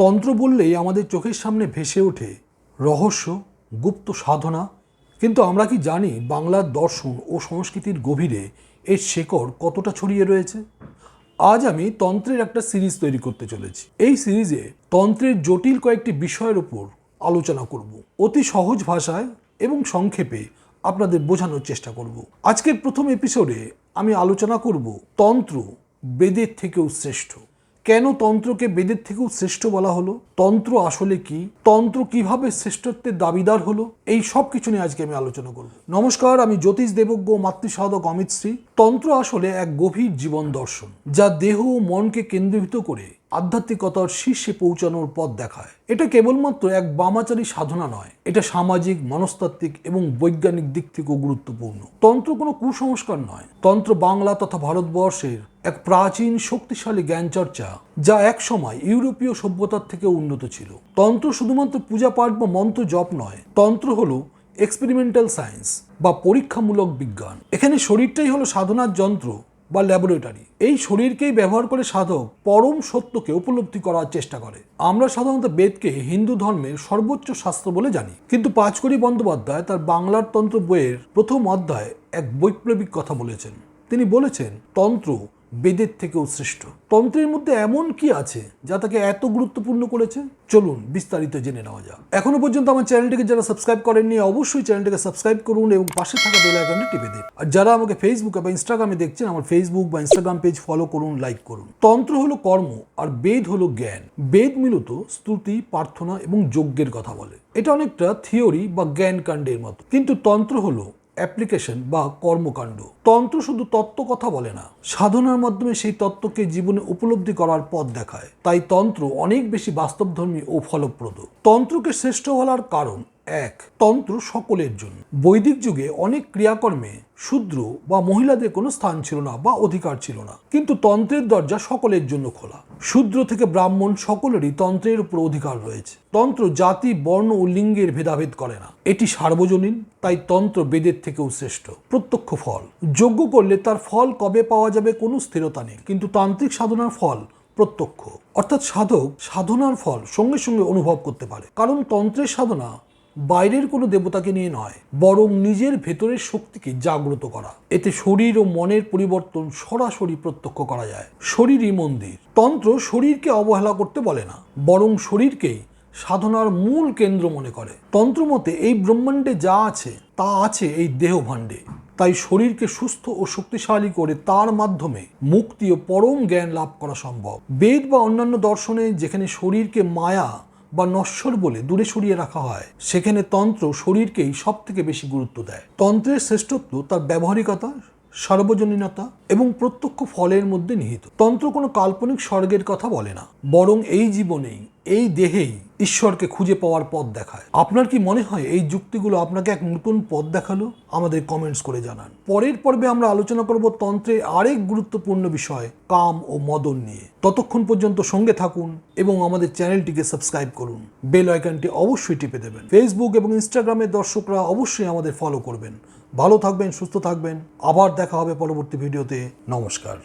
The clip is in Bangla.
তন্ত্র বললেই আমাদের চোখের সামনে ভেসে ওঠে রহস্য, গুপ্ত সাধনা। কিন্তু আমরা কি জানি বাংলার দর্শন ও সংস্কৃতির গভীরে এর শেকড় কতটা ছড়িয়ে রয়েছে? আজ আমি তন্ত্রের একটা সিরিজ তৈরি করতে চলেছি। এই সিরিজে তন্ত্রের জটিল কয়েকটি বিষয়ের উপর আলোচনা করব। অতি সহজ ভাষায় এবং সংক্ষেপে আপনাদের বোঝানোর চেষ্টা করব। আজকের প্রথম এপিসোডে আমি আলোচনা করব তন্ত্র বেদের থেকেও শ্রেষ্ঠ। কেন তন্ত্রকে বেদের থেকেও শ্রেষ্ঠ বলা হলো? তন্ত্র আসলে কি? তন্ত্র কীভাবে শ্রেষ্ঠত্বের দাবিদার হলো? এই সব কিছু নিয়ে আজকে আমি আলোচনা করব। নমস্কার, আমি জ্যোতিষ দেবজ্ঞ মাতৃসাধক অমিত শ্রী। তন্ত্র আসলে এক গভীর জীবন দর্শন, যা দেহ ও মনকে কেন্দ্রীভূত করে। আধ্যাত্মিকতার শীর্ষে পৌঁছানোর পথ দেখায়। এটা কেবলমাত্র এক বামাচারী সাধনা নয়, এটা সামাজিক, মনস্তাত্ত্বিক এবং বৈজ্ঞানিক দিক থেকেও গুরুত্বপূর্ণ। তন্ত্র কোনো কুসংস্কার নয়। তন্ত্র বাংলা তথা ভারতবর্ষের এক প্রাচীন শক্তিশালী জ্ঞান চর্চা, যা এক সময় ইউরোপীয় সভ্যতার থেকে উন্নত ছিল। তন্ত্র শুধুমাত্র পূজা পাঠ বা মন্ত্র জপ নয়, তন্ত্র হলো এক্সপেরিমেন্টাল সায়েন্স বা পরীক্ষামূলক বিজ্ঞান। এখানে শরীরটাই হলো সাধনার যন্ত্র বা ল্যাবরেটরি। এই শরীরকেই ব্যবহার করে সাধক পরম সত্যকে উপলব্ধি করার চেষ্টা করে। আমরা সাধারণত বেদকে হিন্দু ধর্মের সর্বোচ্চ শাস্ত্র বলে জানি। কিন্তু পাঁচকড়ি বন্দ্যোপাধ্যায় তার বাংলার তন্ত্র বইয়ের প্রথম অধ্যায় এক বৈপ্লবিক কথা বলেছেন। তিনি বলেছেন, তন্ত্র বেদের থেকেও শ্রেষ্ঠ তন্ত্রের মধ্যে এমন কি আছে যা তাকে এত গুরুত্বপূর্ণ করেছে? চলুন বিস্তারিত জেনে নেওয়া যাক। এখনও পর্যন্ত আমার চ্যানেলটিকে যারা সাবস্ক্রাইব করেননি, অবশ্যই চ্যানেলটিকে সাবস্ক্রাইব করুন এবং পাশে থাকা বেল আইকনটি টিপে দিন। আর যারা আমাকে ফেসবুকে বা ইনস্টাগ্রামে দেখছেন, আমার ফেসবুক বা ইনস্টাগ্রাম পেজ ফলো করুন লাইক করুন। তন্ত্র হলো কর্ম আর বেদ হলো জ্ঞান। বেদ মূলত স্তুতি, প্রার্থনা এবং যজ্ঞের কথা বলে। এটা অনেকটা থিওরি বা জ্ঞান কাণ্ডের মতো। কিন্তু তন্ত্র হলো অ্যাপ্লিকেশন বা কর্মকাণ্ড। তন্ত্র শুধু তত্ত্ব কথা বলে না, সাধনার মাধ্যমে সেই তত্ত্বকে জীবনে উপলব্ধি করার পথ দেখায়। তাই তন্ত্র অনেক বেশি বাস্তবধর্মী ও ফলপ্রদ। তন্ত্রকে শ্রেষ্ঠ বলার কারণ এক তন্ত্র সকলের জন্য। বৈদিক যুগে অনেক ক্রিয়াকর্মে শূদ্র বা মহিলাদের কোনো স্থান ছিল না বা অধিকার ছিল না। কিন্তু তন্ত্রের দরজা সকলের জন্য খোলা। শূদ্র থেকে ব্রাহ্মণ সকলেরই তন্ত্রের উপর অধিকার রয়েছে। তন্ত্র জাতি, বর্ণ ও লিঙ্গের ভেদাভেদ করে না। এটি সার্বজনীন, তাই তন্ত্র বেদের থেকেও শ্রেষ্ঠ। প্রত্যক্ষ ফল। যোগ্য করলে তার ফল কবে পাওয়া যাবে কোনো স্থিরতা নেই। কিন্তু তান্ত্রিক সাধনার ফল প্রত্যক্ষ। অর্থাৎ সাধক সাধনার ফল সঙ্গে সঙ্গে অনুভব করতে পারে। কারণ তন্ত্রের সাধনা বাইরের কোনো দেবতাকে নিয়ে নয়, বরং নিজের ভেতরের শক্তিকে জাগ্রত করা। এতে শরীর ও মনের পরিবর্তন সরাসরি প্রত্যক্ষ করা যায়। শরীরই মন্দির। তন্ত্র শরীরকে অবহেলা করতে বলে না, বরং শরীরকেই সাধনার মূল কেন্দ্র মনে করে। তন্ত্রমতে এই ব্রহ্মাণ্ডে যা আছে, তা আছে এই দেহভাণ্ডে। তাই শরীরকে সুস্থ ও শক্তিশালী করে তার মাধ্যমে মুক্তি ও পরম জ্ঞান লাভ করা সম্ভব। বেদ বা অন্যান্য দর্শনে যেখানে শরীরকে মায়া বা নশ্বর বলে দূরে সরিয়ে রাখা হয়। সেখানে তন্ত্র শরীরকেই সব থেকে বেশি গুরুত্ব দেয়। তন্ত্রের শ্রেষ্ঠত্ব তার ব্যবহারিকতা, সার্বজনীনতা এবং প্রত্যক্ষ ফলের মধ্যে নিহিত। তন্ত্র কোনো কাল্পনিক স্বর্গের কথা বলে না। বরং এই জীবনেই এই দেহেই ঈশ্বরকে খুঁজে পাওয়ার পথ দেখায়। আপনার কি মনে হয় এই যুক্তিগুলো আপনাকে এক নতুন পথ দেখাল? আমাদের কমেন্টস করে জানান। পরের পর্বে আমরা আলোচনা করব তন্ত্রের আরেক গুরুত্বপূর্ণ বিষয়, কাম ও মদন নিয়ে। ততক্ষণ পর্যন্ত সঙ্গে থাকুন এবং আমাদের চ্যানেলটিকে সাবস্ক্রাইব করুন। বেল আইকনটি অবশ্যই টিপে দেবেন। ফেসবুক এবং ইনস্টাগ্রামের দর্শকরা অবশ্যই আমাদের ফলো করবেন। ভালো থাকবেন, সুস্থ থাকবেন। আবার দেখা হবে পরবর্তী ভিডিওতে নমস্কার।